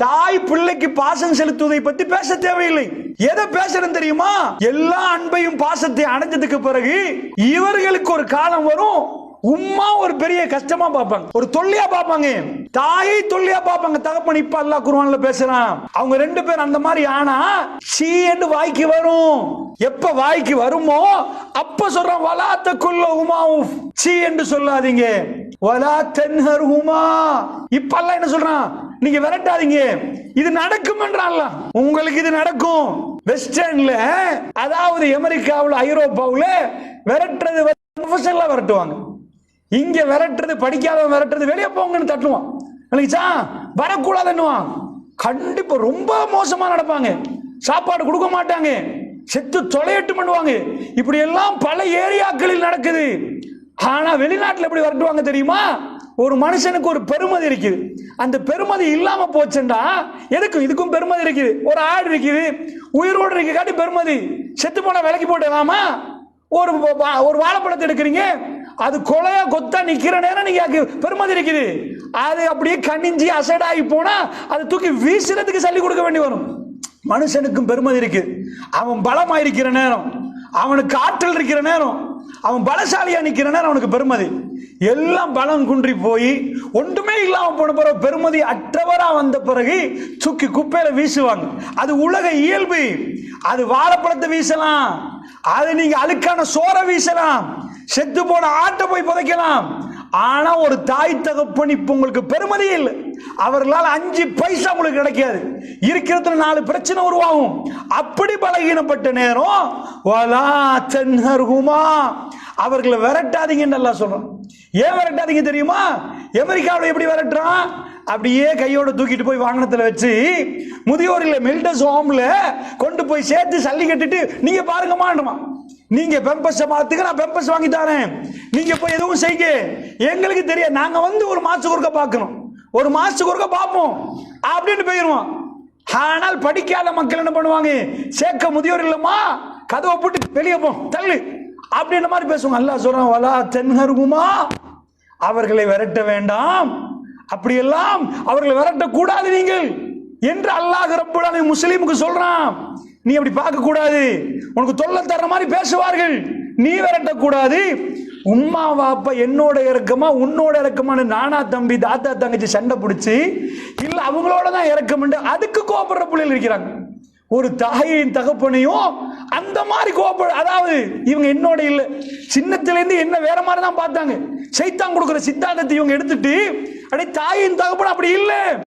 தாய் பிள்ளைக்கு பாசம் செலுத்துவதை பத்தி பேச தேவையில்லை. எதை பேசுறேன் தெரியுமா? எல்லா அன்பையும் பாசத்தை அடைஞ்சதுக்கு பிறகு இவர்களுக்கு ஒரு காலம் வரும். உம்மா ஒரு பெரிய கஷ்டமா பார்ப்பாங்க. ஒரு தொல்லையா பார்ப்பாங்க. தாயை தொல்லையா பார்ப்பாங்க. தகப்பன் இப்ப அல்லாஹ் குருவான்ல பேசுறான். அவங்க ரெண்டு பேரும் அந்த மாதிரி ஆனா சீ என்று வாய்க்கு வரும். எப்ப வாய்க்கு வருமோ அப்ப சொல்றான் வலாத்த தக்குல்ல உமா சீ என்று சொல்லாதீங்க. வலா தென்ஹர் உமா. இப்பெல்லாம் என்ன சொல்றான்? நீங்க விரட்டாதீங்க. இது நடக்கும் என்றான்ல உங்களுக்கு இது நடக்கும். வெஸ்டர்ன்ல அதாவது அமெரிக்காவில் ஐரோப்பாவில் விரட்டுறது ப்ரொஃபஷனலாக விரட்டுவாங்க. இங்க விரட்டுறது படிக்காதவன் விரட்டுறது வெளியே போங்கன்னு தட்டுவான். விளங்கிச்சா வரக்கூடாதுன்னுவான். கண்டிப்பா ரொம்ப மோசமா நடப்பாங்க. சாப்பாடு கொடுக்க மாட்டாங்க. செத்து தொலையட்டு பண்ணுவாங்க. இப்படி எல்லாம் பல ஏரியாக்களில் நடக்குது. ஆனா வெளிநாட்டில் எப்படி வரட்டுவாங்க தெரியுமா? ஒரு மனுஷனுக்கு ஒரு பெருமதி இருக்குது. அந்த பெருமதி இல்லாம போச்சுண்டா எதுக்கும் இதுக்கும் பெருமதி இருக்குது. ஒரு ஆடு இருக்குது. உயிரோடு இருக்க காட்டி பெருமதி. செத்து போன விலைக்கு போட்டுலாமா ஒரு வா- ஒரு வாழைப்பழத்தை எடுக்கிறீங்க. அது கொலையா கொத்தா நிக்கிற நேரம் நீங்க பெருமதி இருக்குது. அது அப்படியே கனிஞ்சி அசடாகி போனா அதை தூக்கி வீசுறதுக்கு சொல்லி கொடுக்க வேண்டி வரும். மனுஷனுக்கும் பெருமதி இருக்கு அவன் பலமா இருக்கிற நேரம். அவனுக்கு ஆற்றல் இருக்கிற நேரம். அவன் பலசாலியா நிக்கிற அவனுக்கு பெருமதி. எல்லாம் பலம் குன்றி போய் ஒன்றுமே இல்லாம போன பிறகு பெருமதி அற்றவரா வந்த பிறகு சுக்கி குப்பையில வீசுவாங்க. அது உலக இயல்பு. அது வாழைப்பழத்தை வீசலாம். அது நீங்க அழுக்கான சோற வீசலாம். செத்து போன ஆட்டை போய் புதைக்கலாம். ஆனா ஒரு தாய் தகப்பன் இப்ப உங்களுக்கு பெருமதி இல்லை. அவர்களால் அஞ்சு பைசா உங்களுக்கு கிடைக்காது. இருக்கிறதுல நாலு பிரச்சனை உருவாகும். அப்படி பலகீனப்பட்ட நேரம் வலா தென்னருகுமா அவர்களை விரட்டாதீங்கன்னு நல்லா சொல்றோம் ஏன் விரட்டாதீங்க தெரியுமா? அமெரிக்காவில் எப்படி விரட்டுறான்? அப்படியே கையோட தூக்கிட்டு போய் வாகனத்தில் வச்சு முதியோரில் மில்டஸ் ஹோம்ல கொண்டு போய் சேர்த்து சல்லி கட்டிட்டு நீங்க பாருங்கம்மான்னுமா நீங்க பெம்பஸ் மாத்துக்கு நான் பெம்பஸ் வாங்கி தரேன். நீங்க போய் எதுவும் செய்யுங்க எங்களுக்கு தெரிய நாங்க வந்து ஒரு மாசத்துக்கு ஒருக்க பார்க்கணும். ஒரு மாசத்துக்கு ஒருக்க பார்ப்போம். அப்படின்னு போயிருவோம் ஆனால் படிக்காத மக்கள் என்ன பண்ணுவாங்க? சேர்க்க முதியோர் இல்லம்மா கதவை போட்டு வெளியே போ தள்ளு. அப்படின்ற மாதிரி பேசுவாங்க. அல்லாஹ் சொல்றான் வலா தென்ஹருகுமா? அவர்களை விரட்ட வேண்டாம். அப்படியெல்லாம் அவர்களை விரட்டக்கூடாது நீங்கள். என்று அல்லாஹ் ரப்புல் முஸ்லீமுக்கு சொல்றான். நீ அப்படி பார்க்க கூடாது உனக்கு தொல்லை தர்ற மாதிரி பேசுவார்கள். நீ விரட்டக்கூடாது. உம்மா வாப்பா என்னோட இறக்கமா உன்னோட இறக்கமானு நானா தம்பி தாத்தா தங்கச்சி சண்டை பிடிச்சி இல்லை அவங்களோட தான் இறக்கம்ண்டு அதுக்கு கோபப்படுற பிள்ளைகள் இருக்கிறாங்க. ஒரு தாயின் தகப்பனையும் அந்த மாதிரி கோபப்பட அதாவது இவங்க என்னோட இல்லை சின்னத்திலேருந்து என்ன வேற மாதிரி தான் பார்த்தாங்க. சைத்தான் கொடுக்குற சித்தாந்தத்தை இவங்க எடுத்துட்டு அப்படியே தாயின் தகப்பன் அப்படி இல்லை.